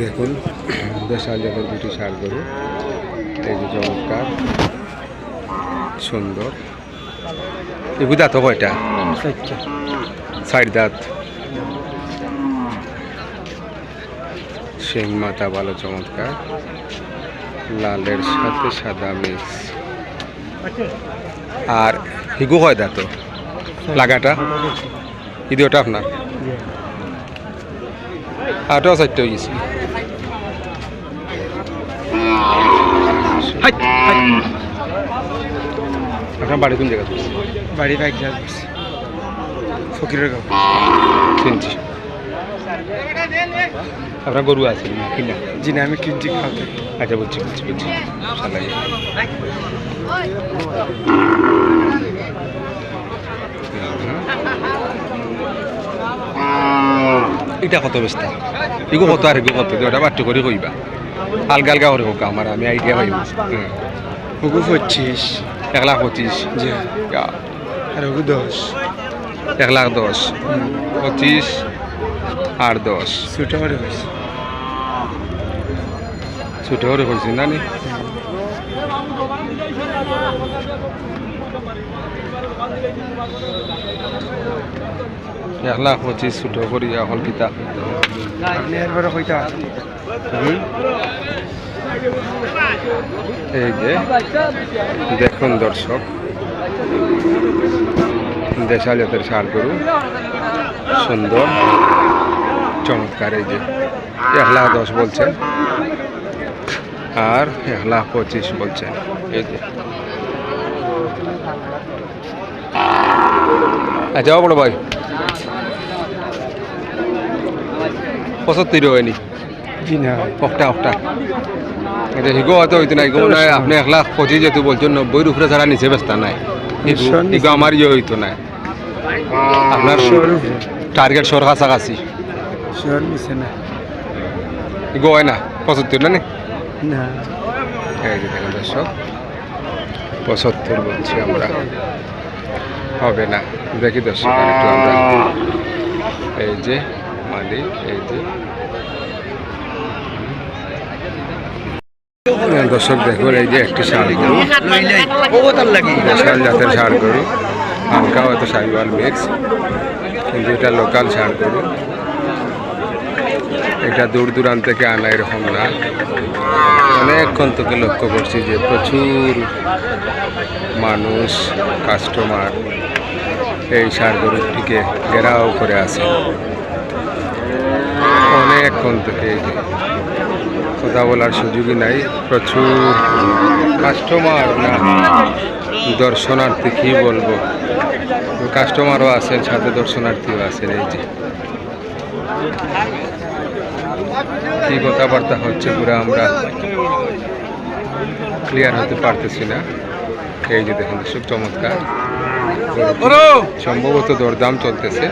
দেখুন বিশাল জাতের দুটি ষাড় গরু। এই যে চমৎকার, সুন্দর। এগু দাঁত কয়টা? সাইড দাঁত শিং মাথা ভালো, চমৎকার। লালের সাথে সাদা মিক্স। আর হিগু হয় দাঁত লাগাটা? ইদি ওটা আপনার? আটাও চারটে হয়ে গেছে আপনার বাড়ি কোন জায়গা বাড়ি বাইক ফকিরের গাঁও চিনছি আপনার গরু আছে না কিনা জি না আমি কিনছি খাওয়াতে আচ্ছা বুঝছি বুঝছি সালাই এটা কত বেস্তা এগো কত আর এগো কত ওটা বাট্টু করে কইবা। আলগা আলগা করে হোক আমার আমি আইডিয়া পাইব। হুগু পঁচিশ এক লাখ পঁচিশ। জি। আর হুগু দশ। এক লাখ দশ পঁচিশ আর দশ। ছোটো করে হয়েছে ছোট করে কইছি না নি? এক লাখ পঁচিশ ছোট করি এখন কিতা? এই যে, দেখুন দর্শক দেশাল জাতের সার গরু সুন্দর, চমৎকার এই যে। এক লাখ দশ বলছেন, আর এক লাখ পঁচিশ বলছেন, এই যে। আচ্ছা বড় ভাই। পঁচাত্তর হয়নি। জি না। এটা হিগো হয়তো হইতো না হিগো মনে আপনি এক লাখ পঁচিশ যেহেতু বলছেন নব্বইয়ের উপরে ছাড়া নিচে ব্যস্ত নাই। হিগো। আমার ইয়ে হইতো না আপনার টার্গেট সর কাছাকাছি। হিগো হয় না পঁচাত্তর না নি? না এই যে দেখেন দর্শক পঁচাত্তর বলছি আমরা। হবে না দেখি দর্শক একটু আমরা। এই যে মালিক, এই যে। দর্শক দেখুন, এই যে একটি শাড়ি গরু। জাতের ষাড় গরু। হালকা হয়তো সাইওয়াল মিক্স কিন্তু এটা লোকাল ষাড় গরু। এটা দূর দূরান্ত থেকে আনা এরকম না। অনেকক্ষণ থেকে লক্ষ্য করছি যে প্রচুর মানুষ কাস্টমার এই ষাড় গরুটিকে ঘেরাও করে আছে। অনেকক্ষণ থেকে কথা বলার সুযোগই নাই প্রচুর কাস্টমার না দর্শনার্থী কি বলব। কাস্টমারও আছেন সাথে দর্শনার্থীও আছেন এই যে। কি কথাবার্তা হচ্ছে পুরো আমরা ক্লিয়ার হতে পারতেছি না। এই যে দেখুন খুব চমৎকার। সম্ভবত দরদাম চলতেছে।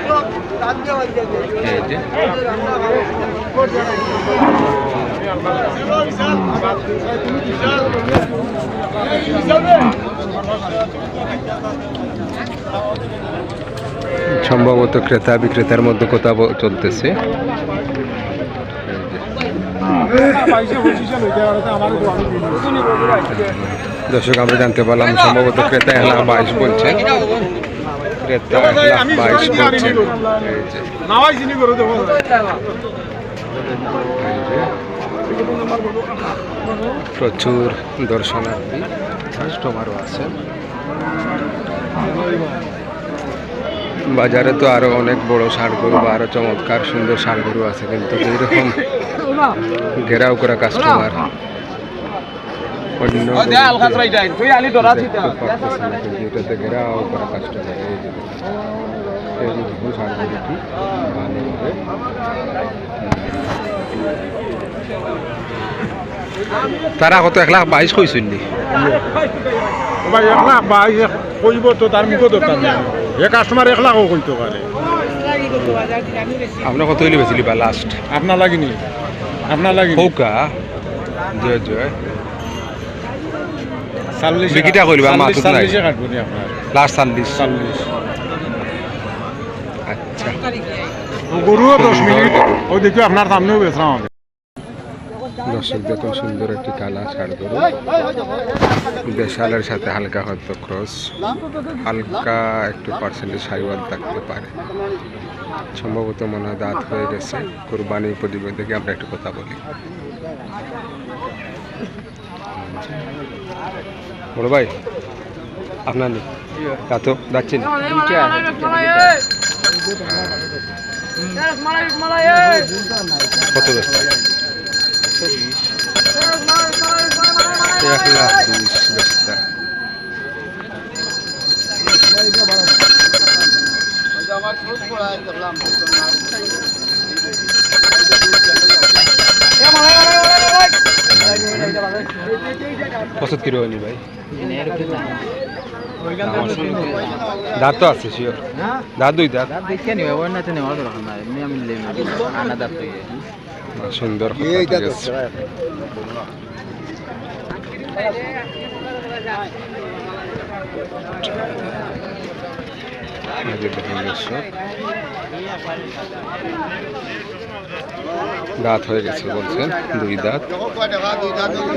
সম্ভবত ক্রেতা বিক্রেতার মধ্যে কথা চলতেছে। দর্শক, আমরা জানতে পারলাম সম্ভবত ক্রেতা এক লাখ বাইশ বলছে। ক্রেতা এক লাখ বাইশ প্রচুর দর্শনার্থী কাস্টমারও আছেন বাজারে তো আরও অনেক বড় গরু বা আরও চমৎকার সুন্দর গরু আছে কিন্তু এইরকম ঘেরাও করা কাস্টমার এটাতে ঘেরাও করা ভালোভাবে তারা কত এক লাখ বাইশ কইছেন নি এক লাখ বা কইব তো তার মুখও দরকার নেই। এ কাস্টমার এক লাখও কইতে পারে। আপনার কত হইলে বেছিলি বা লাস্ট আপনার লাগিনি? আপনার লাগিনি? হৌকা। জয় জয়। বিকিটা নাই। লাস্ট চাল্লিশ। আচ্ছা। গরুও দশ মিনিট। ও দেখি আপনার সামনেও বেচলাম আমি দর্শক দেখুন সুন্দর একটি কালা ষাড় গরু দেশালের সাথে হালকা হয়তো ক্রস হালকা একটু পার্সেন্টেজ সাইওয়াল থাকতে পারে সম্ভবত মনে হয় দাঁত হয়ে গেছে। কোরবানি উপযোগী থেকে আমরা একটু কথা বলি। বড় ভাই আপনার নেই তা তো যাচ্ছি না কত ব্যস্ত? এক লাখ বিশ ব্যস্ত। পঁচাত্তর কিলো হয়নি ভাই? দাঁত তো আছে শিওর দাঁত দুই দাঁত। সুন্দর Thank ঠিক যে দেখুন দর্শক দাঁত হয়ে গেছে বলছেন, দুই দাঁত।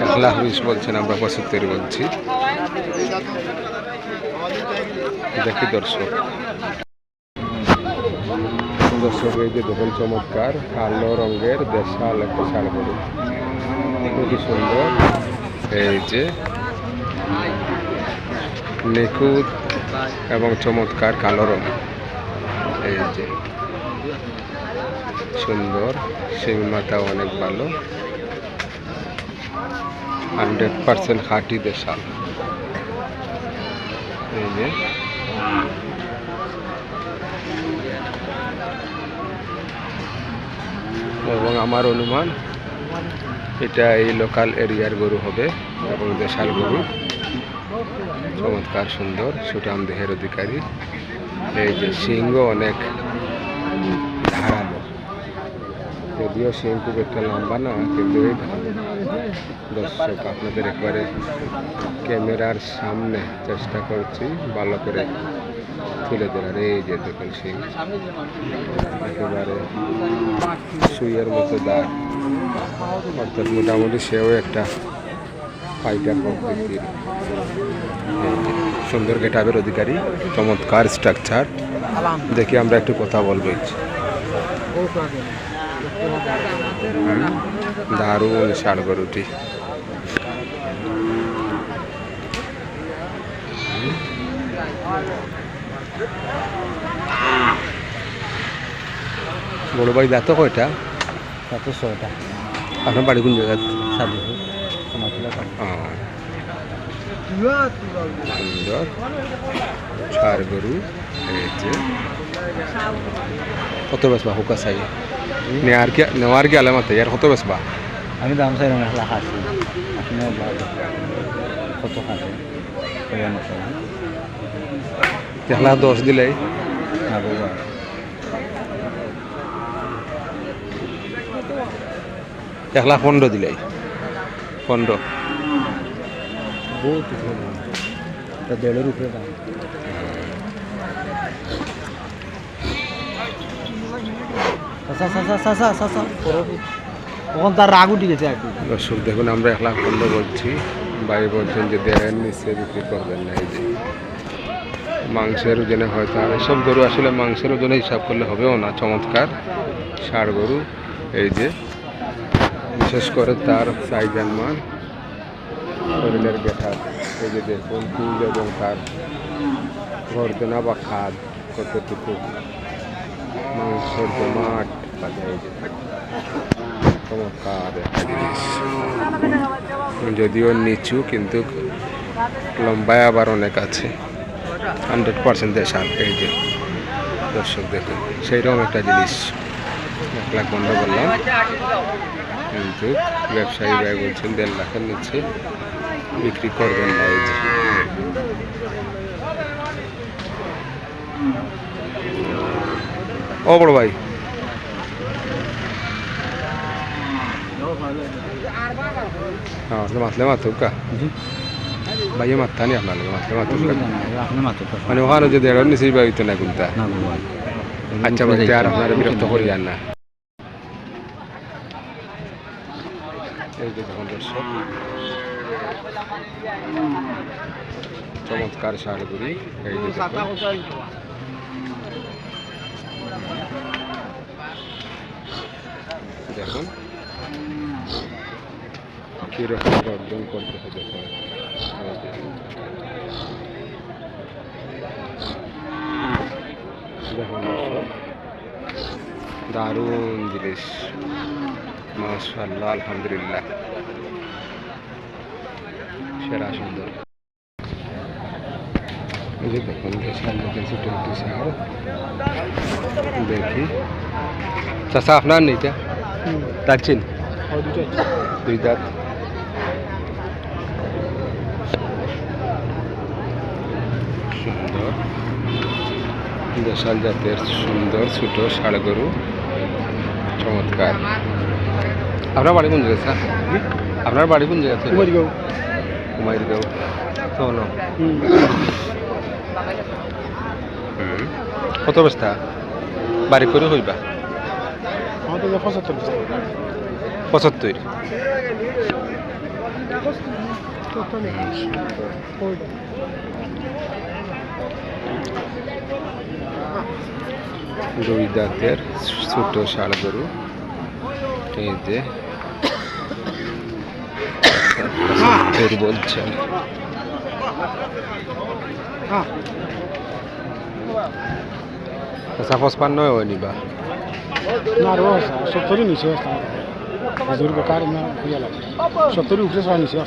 এক লাখ বিশ বলছেন, আমরা পঁচাত্তর বলছি। দেখি দর্শক। দর্শক, এই যে দেখুন চমৎকার, কালো রঙের দেশাল একটা শাড়ি গরু খুবই সুন্দর। এই যে নিখুঁত এবং চমৎকার কালো রং। এই যে। সুন্দর। শিং মাথা অনেক ভালো। হান্ড্রেড পার্সেন্ট খাঁটি দেশাল। এই যে। এবং আমার অনুমান, এটা এই লোকাল এরিয়ার গরু হবে এবং দেশাল গরু। চমৎকার সুন্দর সুটাম দেহের অধিকারী। এই যে সিংহ অনেক ধারালো। যদিও সিং খুব একটা লম্বা না, কিন্তু এই দর্শক, আপনাদের একবারে ক্যামেরার সামনে চেষ্টা করছি ভালো করে তুলে ধরার। এই যে দেখুন সিং একেবারে সুইয়ের মতো দাঁড় অর্থাৎ মোটামুটি সেও একটা ফাইটার প্রকৃতির সুন্দর গেটাবের অধিকারী চমৎকার স্ট্রাকচার দেখি আমরা একটু কথা বলব। দারুণ ষাড় গরুটি বড় ভাই দাঁত কয়টা? ছয়টা। আপনার বাড়ি কোন জায়গা সাধু সুন্দর ষাড় গরু কত বেসবা হুকা চাই? নেওয়ার কি নেওয়ার কি আলামত ইয়ার কত বেসবা আমি দাম চাই রঙ এখলা খাচ্ছি আপনি কত খাচ্ছেন দেখলা দশ দিলেই। না বাবা এক পনেরো দিলেই। পনেরো বহুত দেড়ের উপরে দাম তখন তার রাগ উঠে দর্শক দেখুন আমরা এক লাখ পনেরো বলছি ভাই বলছেন যে দেড়ের নিচে বিক্রি করবেন না এই যে মাংসের ওজনে হয়তো আর এসব গরু আসলে মাংসের ওজনে হিসাব করলে হবেও না চমৎকার ষাড় গরু এই যে বিশেষ করে তার সাইজান মান শরীরের গেঠা এই যে দেখুন এবং তার গর্দনা বা খাদ কতটুকু মাংসের জমাট বাজে, এই যে যদিও নিচু, কিন্তু লম্বায় আবার অনেক আছে। হান্ড্রেড পার্সেন্ট দেশাল, এই যে দর্শক দেখুন, সেইরকম একটা জিনিস। এক লাখ বন্ধ করলাম। কিন্তু ব্যবসায়ী ভাই বলছেন দেড় লাখের নিচে বিক্রি করবেন না এই ও বড় ভাই। হ্যাঁ আপনি মাতলে মাতুক কা? ভাইয়ে মাত্তা নি আপনার মাতলে মাতুক কা? আপনি মাত্র মানে ওখানে যে দেড় নিচে বাইতে না কোনটা? না বাবা আচ্ছা ভাই আর এই দেখুন দর্শক। চমৎকার শাড়িগুলি এই দেখুন। কীরকম গর্জন করতেছে দেখুন। দেখুন দারুণ জিনিস। মাশাল্লাহ আলহামদুলিল্লাহ। সেরা সুন্দর। যে দেখুন দেখি। চাষা আপনার নেইটা? যাচ্ছেন দুই দাঁত। সুন্দর। দেশাল জাতের সুন্দর ছোট ষাড় গরু। চমৎকার। আপনার বাড়ি কোন জায়গায় স্যার? আপনার বাড়ি কোন জায়গা থেকে কুমারগাঁও। না হুম। কত বস্তা বাড়ি করে হইবা? পঁচাত্তর দুই দাঁতের ছোট ষাড় গরু। এই যে। বলছেন। আচ্ছা পঁচপান্ন হয় নিবা না রোজ সত্তরই নিচে হাজুর বেকার না লাগে সত্তরই উপরে সবাই নিচে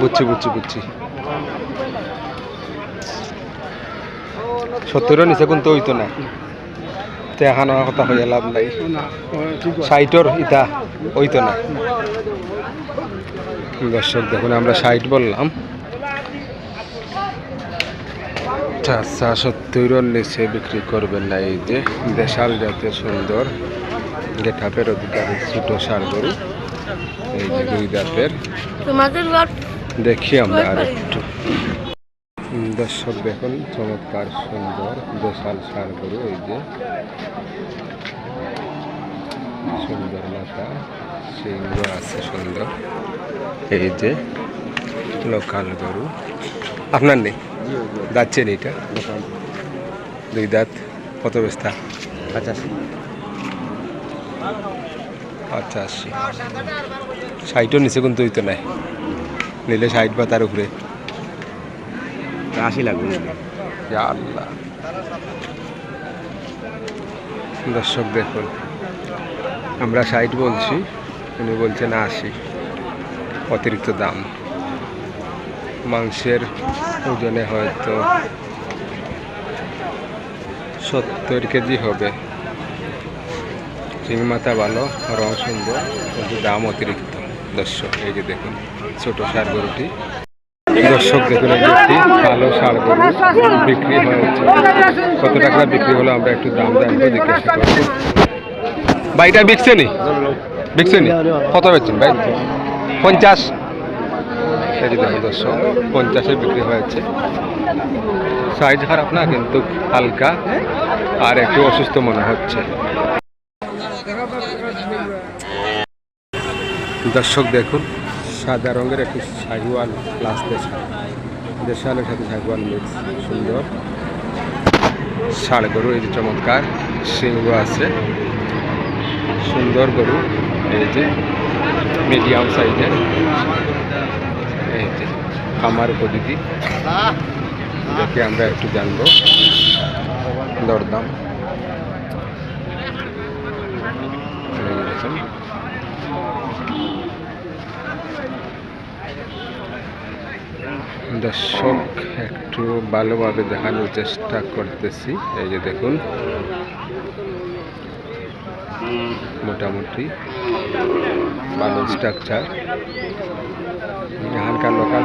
বুঝছি বুঝছি বুঝছি। সত্তরের নিচে কিন্তু হইতো না। তো কথা হইয়া লাভ নাই। ষাটর ইটা হইতো না। দর্শক দেখুন আমরা ষাট বললাম। সত্তরের নিচে বিক্রি করবেন না এই যে দেশাল জাতীয় সুন্দর গেঠাপের অধিকারী ছোটো সার গরু। এই যে দুই দাঁতের দেখি আমরা আর একটু দর্শক দেখুন চমৎকার সুন্দর দেশাল সার গরু এই যে। সুন্দর মাথা সিংহ আছে সুন্দর। এই যে লোকাল গরু। আপনার নেই? যাচ্ছেন এইটা দুই দাঁত কত বেস্তা? পঁচাশি। আশি ষাটও নিচে কিন্তু হইতো নাই। নিলে ষাট বা তার উপরে। আশি লাগবে আল্লাহ। দর্শক দেখুন আমরা ষাট বলছি উনি বলছেন আশি। অতিরিক্ত দাম। মাংসের ওজনে হয়তো সত্তর কেজি হবে। চিংড়ি মাথা ভালো, রং সুন্দর, কিন্তু দাম অতিরিক্ত। দর্শক, এই যে দেখুন, ছোট সার গরুটি। দর্শক, দেখুন একটি কালো ষাড় গরু, বিক্রি হয়েছে। কত টাকা বিক্রি হলো আমরা একটু দাম জানব জিজ্ঞাসা করব ভাইটা বিকছে নি বিকছে নি কত বেচছেন ভাই? পঞ্চাশ। যে দর্শক পঞ্চাশে বিক্রি হয়েছে। সাইজ খারাপ না, কিন্তু হালকা। আর একটু অসুস্থ মনে হচ্ছে। দর্শক দেখুন, সাদা রঙের একটি শাহিওয়াল প্লাস দেশাল। দেশালের সাথে শাহিওয়াল মিক্স সুন্দর। ষাড় গরু, এই যে চমৎকার। সিংহ আছে। সুন্দর গরু, এই যে। সাইজের এই যে খামার উপযোগী দেখে আমরা একটু জানব দরদাম দর্শক একটু ভালোভাবে দেখানোর চেষ্টা করতেছি। এই যে দেখুন। মোটামুটি ভালো স্ট্রাকচার এখানকার লোকাল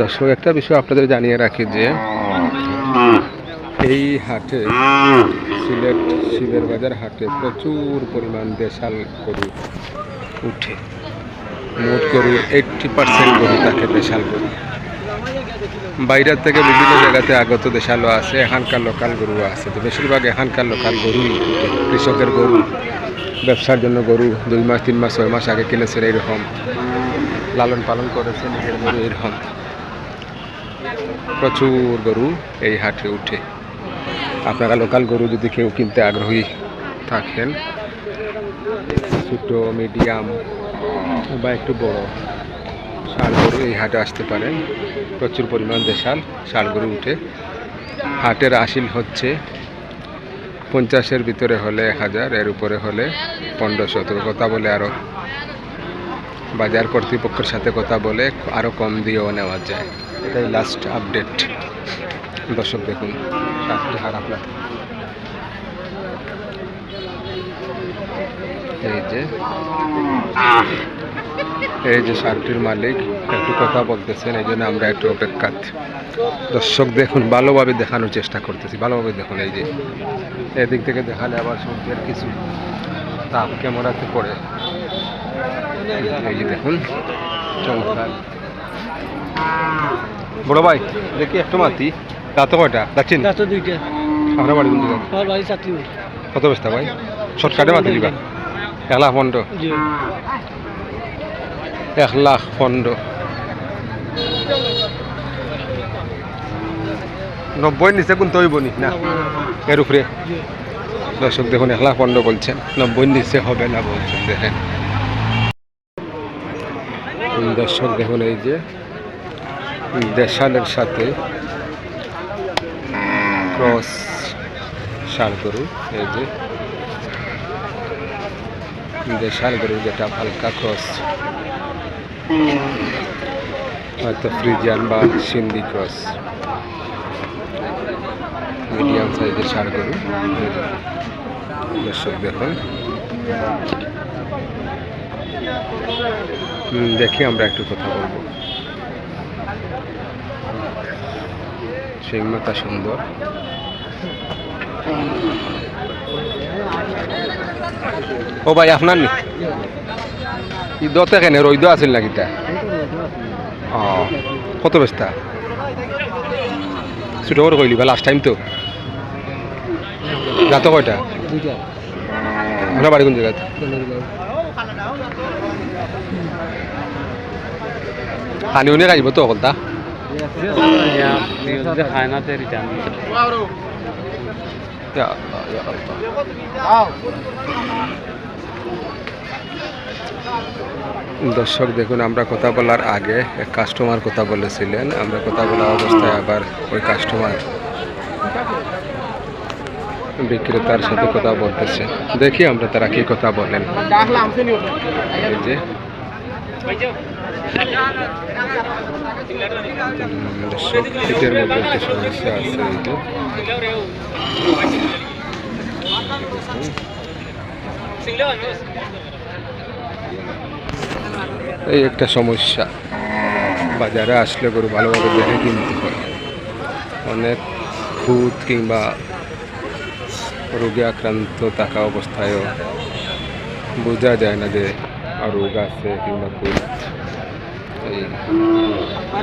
দর্শক, একটা বিষয় আপনাদের জানিয়ে রাখি যে, এই হাটে সিলেট শিবের বাজার হাটে প্রচুর পরিমাণ দেশাল গরু উঠে। মোট গরুর এইটটি পার্সেন্ট গরু থাকে দেশাল গরু বাইরের থেকে বিভিন্ন জায়গাতে আগত দেশালও আছে, এখানকার লোকাল গরু আছে। তো বেশিরভাগ এখানকার লোকাল গরুই কৃষকের গরু, ব্যবসার জন্য গরু, দুই মাস, তিন মাস, ছয় মাস আগে কিনেছেন এইরকম, লালন পালন করেছেন, নিজের গরু এরকম প্রচুর গরু এই হাটে উঠে। আপনারা লোকাল গরু যদি কেউ কিনতে আগ্রহী থাকেন, ছোটো মিডিয়াম বা একটু বড় ষাড় গরু এই হাটে আসতে পারেন। প্রচুর পরিমাণ দেশাল ষাড় গরু উঠে। হাটের আসিল হচ্ছে পঞ্চাশের ভিতরে হলে এক হাজার, এর উপরে হলে পনেরোশো তবে কথা বলে আরও বাজার কর্তৃপক্ষের সাথে কথা বলে আরও কম দিয়েও নেওয়া যায়। এটাই লাস্ট আপডেট দর্শক দেখুন হাট আপনার। এই যে এই যে শার্টটির মালিক একটু কথা বলতেছেন এই জন্য আমরা একটু অপেক্ষাত। দর্শক দেখুন ভালোভাবে দেখানোর চেষ্টা করতেছি ভালোভাবে দেখুন এই যে। এদিক থেকে দেখালে আবার সূর্যের কিছু তাপ ক্যামেরাতে পড়ে। এই যে দেখুন চমৎকার। বড় ভাই দেখি একটু মাতি দাঁত কয়টা? যাচ্ছেন দুইটা। আমরা বাড়ি কত ব্যস্তা ভাই? শর্টকাটে মাতি দিবা? পনেরো জি। এক লাখ পনেরো। নব্বই নিচে কোন তৈব নি? না। এর উপরে। দর্শক দেখুন এক লাখ পনেরো বলছেন। নব্বই নিচে হবে না বলছেন দেখেন। দর্শক দেখুন এই যে দেশালের সাথে ক্রস সার গরু এই যে দেশাল গরু যেটা হালকা ক্রস। হয়তো ফ্রিজিয়ান বা সিন্ধি ক্রস। মিডিয়াম সাইজের ষাড় গরু দর্শক দেখুন। দেখি আমরা একটু কথা বলব। মাথা সুন্দর। ও ভাই, আপনার ঈদতে কেন? রৈদ আছিল নাকি তা? ও কত বেস্তা ছোটো করে কইলি বা লাস্ট টাইম তো? রাত কয়টা? আমরা বাড়ি কোন জায়গায় হানি উনি কাজব তো না তে রিটার্ন ইয়া আল্লাহ, ইয়া আল্লাহ। দর্শক, দেখুন, আমরা কথা বলার আগে এক কাস্টমার কথা বলেছিলেন। আমরা কথা বলা অবস্থায় আবার ওই কাস্টমার বিক্রেতার সাথে কথা বলতেছে। দেখি আমরা তারা কি কথা বলেন। যে সমস্যা আছে এই একটা সমস্যা। বাজারে আসলে গরু ভালোভাবে দেখে কিনতে হয়। অনেক খুদ কিংবা রোগে আক্রান্ত থাকা অবস্থায়ও বোঝা যায় না যে রোগ আছে কিংবা এই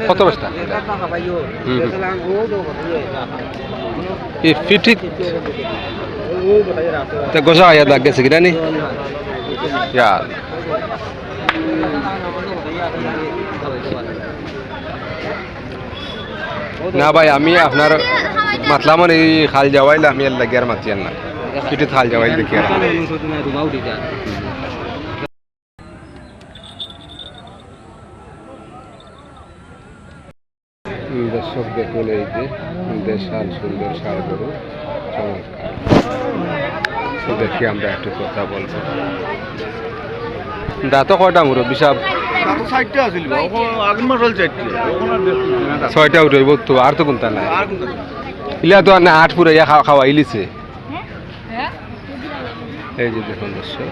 কত বস্তা? গোসা আয়া দাগ গেছে কিনা নি না ভাই, আমি আপনার মাতলাম এই খাল যাওয়াইলে আমি আর লাগি আর না। ফিটিত খাল যাওয়াইল দেখি আর। দর্শক দেখুন এই যে দেশাল সুন্দর সার গরু চমৎকার। দেখি আমরা একটু কথা বলব। দাঁত কয়টা মুরব্বী? সাহেব। ছয়টা উঠেব তো আর তো কোনটা নাই? ইলা তো আর না আট পুরো খাওয়া খাওয়া ইলিছে এই যে দেখুন দর্শক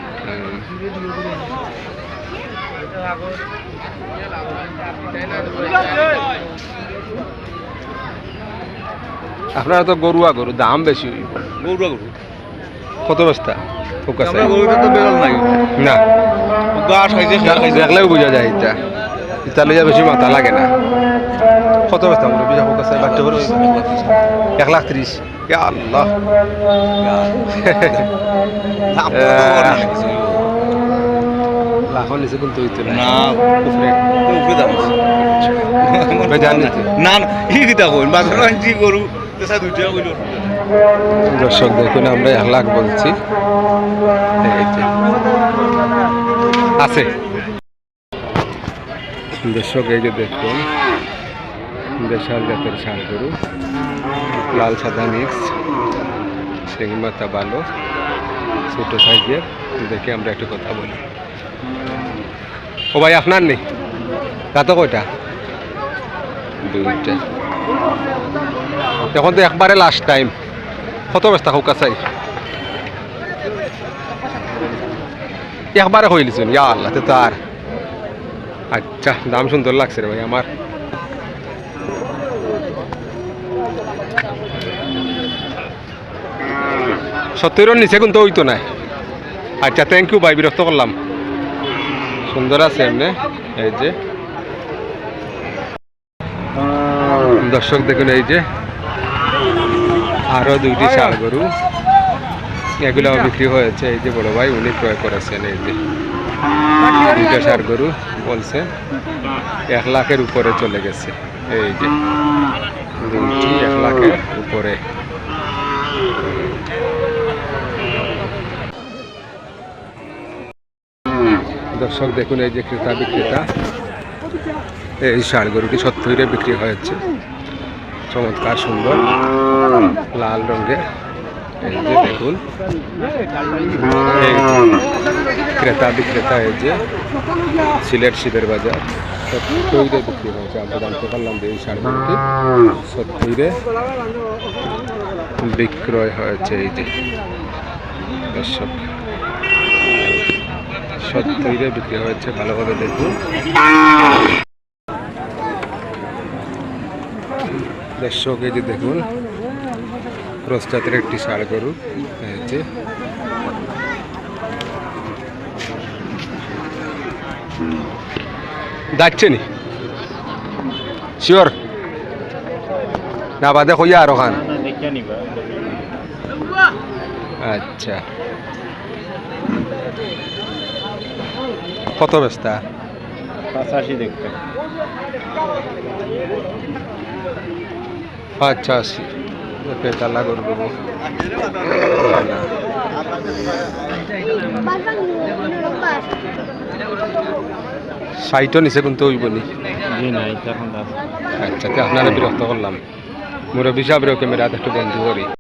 আপনারা তো গরুয়া গরু দাম বেশি। হইব গরুয়া গরু। কত বস্তা? ফোকাস আমরা গরুটা তো বেরোল নাই। না। গাছ খাইছে খাইছে দেখলেও বোঝা যায় এটা। এটা লইয়া বেশি মাথা লাগে না। কত বস্তা মুরব্বী ফোকাস বাচ্চা করে এক লাখ ত্রিশ। আল্লাহ। লাখো নিচে কিন্তু হইতো না না উপরে উপরে দাম না না ই কিতা কইন? বাজার আনছি গরু তেসা দুইটা কইল। দর্শক, দেখুন আমরা এক লাখ বলছি। আছে। দর্শক, এই যে দেখুন, দেশাল জাতের ষাঁড় গরু লাল সাদা মিক্স মাথা ভালো ছোটো সাইজের, দেখে আমরা একটু কথা বলি। ও ভাই, আপনার নেই? কত কয়টা? দুইটা। এখন তো একবারে লাস্ট টাইম কত ব্যস্ত হোক চাই একবারে হইলিছুন ইয়া আল্লাহ তার। আচ্ছা দাম সুন্দর লাগছে রে ভাই আমার। সত্তরের নিচে কিন্তু ওই তো নাই। আচ্ছা থ্যাংক ইউ ভাই, বিরক্ত করলাম। সুন্দর আছে এমনি, এই যে। দর্শক দেখুন, এই যে। আরও দুইটি ষাড় গরু এগুলো বিক্রি হয়েছে। এই যে বড় ভাই উনি ক্রয় করেছেন এই যে দুইটা ষাড় গরু বলছে। এক লাখের উপরে চলে গেছে। এই যে দুইটি এক লাখের উপরে। দর্শক দেখুন এই যে ক্রেতা বিক্রেতা। এই ষাড় গরুটি সত্তরে বিক্রি হয়েছে। চমৎকার সুন্দর। লাল রঙের এই যে দেখুন ক্রেতা বিক্রেতা এই যে সিলেট শীতের বাজার। সত্তরে বিক্রি হয়েছে আমরা জানতে পারলাম যে এই শাড়ি সত্তরে বিক্রয় হয়েছে এই যে। দর্শক সত্তরে বিক্রি হয়েছে ভালোভাবে দেখুন। দর্শক এই যে দেখুন প্রস্তাতের একটি ষাড় গরু যে যাচ্ছে নি? শিওর না বাদে কইয়া আর ওখান আচ্ছা। কত ব্যস্তা? পাঁচাশি দেখতে। আচ্ছা আশি পেতালা করে দেবো। না। ষাটও নিচে কিন্তু এখন আচ্ছা আপনারা বিরক্ত করলাম মুরব্বী সাহেবের ক্যামেরা একটু বন্ধু করি